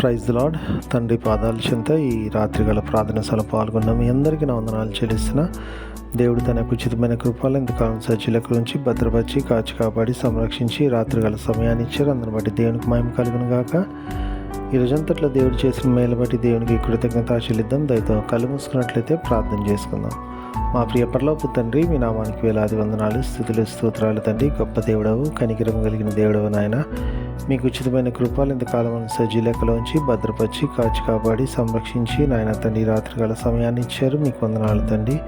Praise lord తండ్రి పాదాల చింత ఈ రాత్రి గల ప్రార్థన పాల్గొన్న మీ అందరికీ నా వందనాలు చెల్లిస్తున్న. దేవుడు తన ఉచితమైన కృపలు ఇంతకాలం సజ్జీల గురించి భద్రపరిచి కాచి కాపాడి సంరక్షించి రాత్రి గల సమయాన్ని ఇచ్చారు. అందుని బట్టి దేవునికి మహిమ కలుగును గాక. ఈ రోజంతట్లో దేవుడు చేసిన మేలు బట్టి దేవునికి కృతజ్ఞత చెల్లిద్దాం. దయతో కళ్ళు మూసుకున్నట్లయితే ప్రార్థన చేసుకుందాం. మా ప్రియ పరలోపు తండ్రి మీ నామానికి వేలాది వందనాలు స్థుతులు స్తోత్రాలు తండ్రి. గొప్ప దేవుడవు కనికరం కలిగిన దేవుడవు నాయన. మీకు ఉచితమైన కృపలు ఇంతకాలం సజ్జీ లెక్కలోంచి భద్రపరిచి కాచి కాపాడి సంరక్షించి నాయన తండ్రి రాత్రికాల సమయాన్ని ఇచ్చారు. మీకు వందనాలు తండ్రి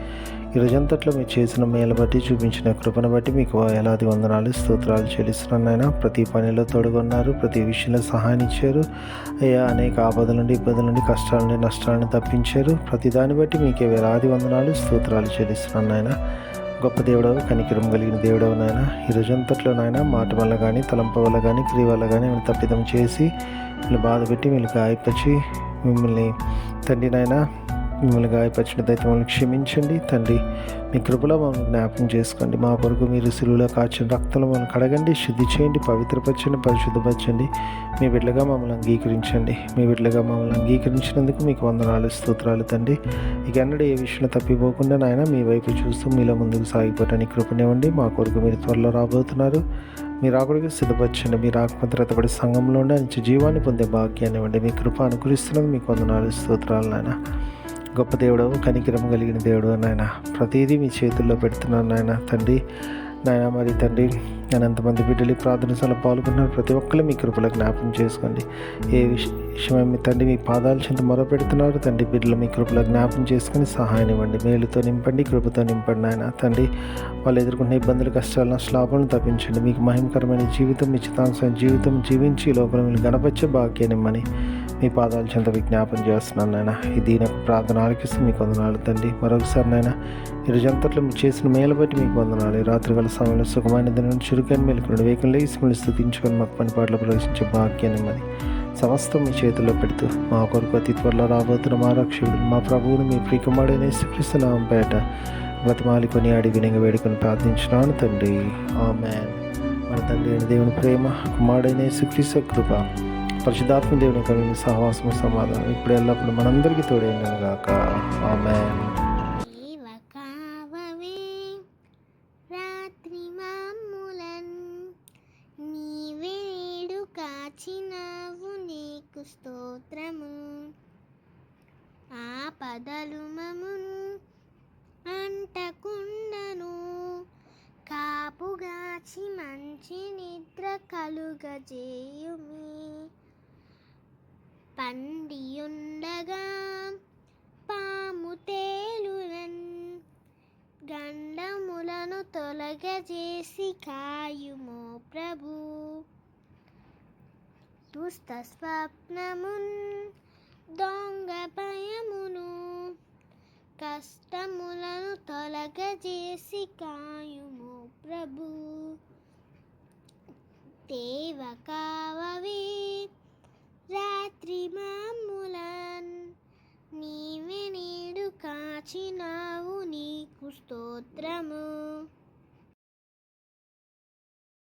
ఈ రోజంతట్లో మీరు చేసిన మేలు బట్టి చూపించిన కృపను బట్టి మీకు వేలాది వందనాలు స్తోత్రాలు చెల్లిస్తున్నాను ఆయన ప్రతి పనిలో తోడుగొన్నారు ప్రతి విషయంలో సహాయం ఇచ్చారు. అయ్యా అనేక ఆపదల నుండి ఇబ్బందుల నుండి కష్టాల నుండి నష్టాలను తప్పించారు. ప్రతి దాన్ని బట్టి మీకే వేలాది వందనాలు స్తోత్రాలు చెల్లిస్తున్నాను ఆయన గొప్ప దేవుడవు కనికిరం కలిగిన దేవుడవు నాయన. ఈ రోజంతట్లో నాయన మాట వల్ల కానీ తలంప వల్ల కానీ క్రియ వల్ల కానీ మిమ్మల్ని తప్పిదం చేసి వీళ్ళు బాధపెట్టి వీళ్ళు గాయపరిచి మిమ్మల్ని తండ్రి నాయన మిమ్మల్ని గాయపరిచినదైతే మమ్మల్ని క్షమించండి. తండ్రి మీ కృపలో మమ్మల్ని జ్ఞాపకం చేసుకోండి. మా కొరకు మీరు సిలువులో కాచిన రక్తంలో మమ్మల్ని కడగండి శుద్ధి చేయండి పవిత్రపరచండి పరిశుద్ధపరచండి. మీ బిడ్డగా మమ్మల్ని అంగీకరించండి. మీ బిడ్డగా మమ్మల్ని అంగీకరించినందుకు మీకు వందనాలు స్తోత్రాలు తండ్రి. ఇక అన్నడు ఏ విషయంలో తప్పిపోకుండా నాయన మీ వైపు చూస్తూ మీలో ముందుకు సాగిపోవటానికి కృపనివ్వండి మా కొరకు మీరు త్వరలో రాబోతున్నారు. మీరు ఆకుడికి సిద్ధపరచండి. మీరు ఆత్మత్రతపడి సంఘంలో ఉండే మంచి జీవాన్ని పొందే భాగ్యాన్ని ఇవ్వండి. మీ కృప అనుకరిస్తున్నది మీకు వందనాలు స్తోత్రాలు నాయన. గొప్ప దేవుడు కనికిరము కలిగిన దేవుడు నాయన. ప్రతిదీ మీ చేతుల్లో పెడుతున్నాను నాయన తండ్రి. నాయన మరి తండ్రి నేను ఎంతమంది బిడ్డలు ఈ ప్రార్థన పాల్గొన్నారు ప్రతి ఒక్కరు మీ కృపలో జ్ఞాపకం చేసుకోండి. ఏ విష విషయమై మీ తండ్రి మీ పాదాల చెంత మొర పెడుతున్నారు తండ్రి బిడ్డలు మీ కృపలో జ్ఞాపకం చేసుకుని సహాయం ఇవ్వండి. మేలుతో నింపండి కృపతో నింపండి నాయన తండ్రి. వాళ్ళు ఎదుర్కొన్న ఇబ్బందులు కష్టాలు నష్టాలను తప్పించండి. మీకు మహిమకరమైన జీవితం మీ చితాంశమైన జీవితం జీవించి లోపల మీరు గణపరిచే భాగ్యానిమ్మని మీ పాదాల చెంత విజ్ఞాపన చేస్తున్నాను నాయన. ఇది నాకు ప్రార్థన ఆలకిస్తూ మీకు వందనాలు తండ్రి. మరొకసారి నాయన ఈ రోజంతట్లో మీరు చేసిన మేలు బట్టి మీకు వందనాలు. రాత్రికాల సమయంలో సుఖమైన దినం చురుకైన మెలుకుని వేగం లేచి మిమ్మల్ని స్థుతించుకొని మాకు పని పాటలు ప్రవేశించే భాగ్యాన్ని మరి సమస్తం మీ చేతుల్లో పెడుతూ మా కొరకు అతి త్వరలో రాబోతున్న మా రక్షకుడు మా ప్రభువుని మీ ప్రియకుమారుడైన యేసుక్రీస్తునామం పేట బ్రతిమాలి కొని అడి వినంగ వేడుకొని ప్రార్థించినాను తండ్రి. ఆమెన్. మన తండ్రి అయిన దేవుని ప్రేమ కుమారుడైన యేసుక్రీస్తు కృప. పరిశుధాత్మ దేవుని కలిగిన సహవాసము సమాధానం ఇప్పుడు ఎల్లప్పుడు మనందరికీ తోడైన గాక. ఆమె దేవ కావవే రాత్రి కాచినావు నీకు స్తోత్రము. ఆపదలు మమును అంటకుండను కాపుగాచి మంచి నిద్ర కలుగజేయుమి. పండియుండగా పాము తేలురన్ గండములను తొలగజేసి కాయుమో ప్రభు. దుస్త స్వప్నమున్ దొంగ భయమును కష్టములను తొలగజేసి కాయుమో ప్రభు. దేవకా programa.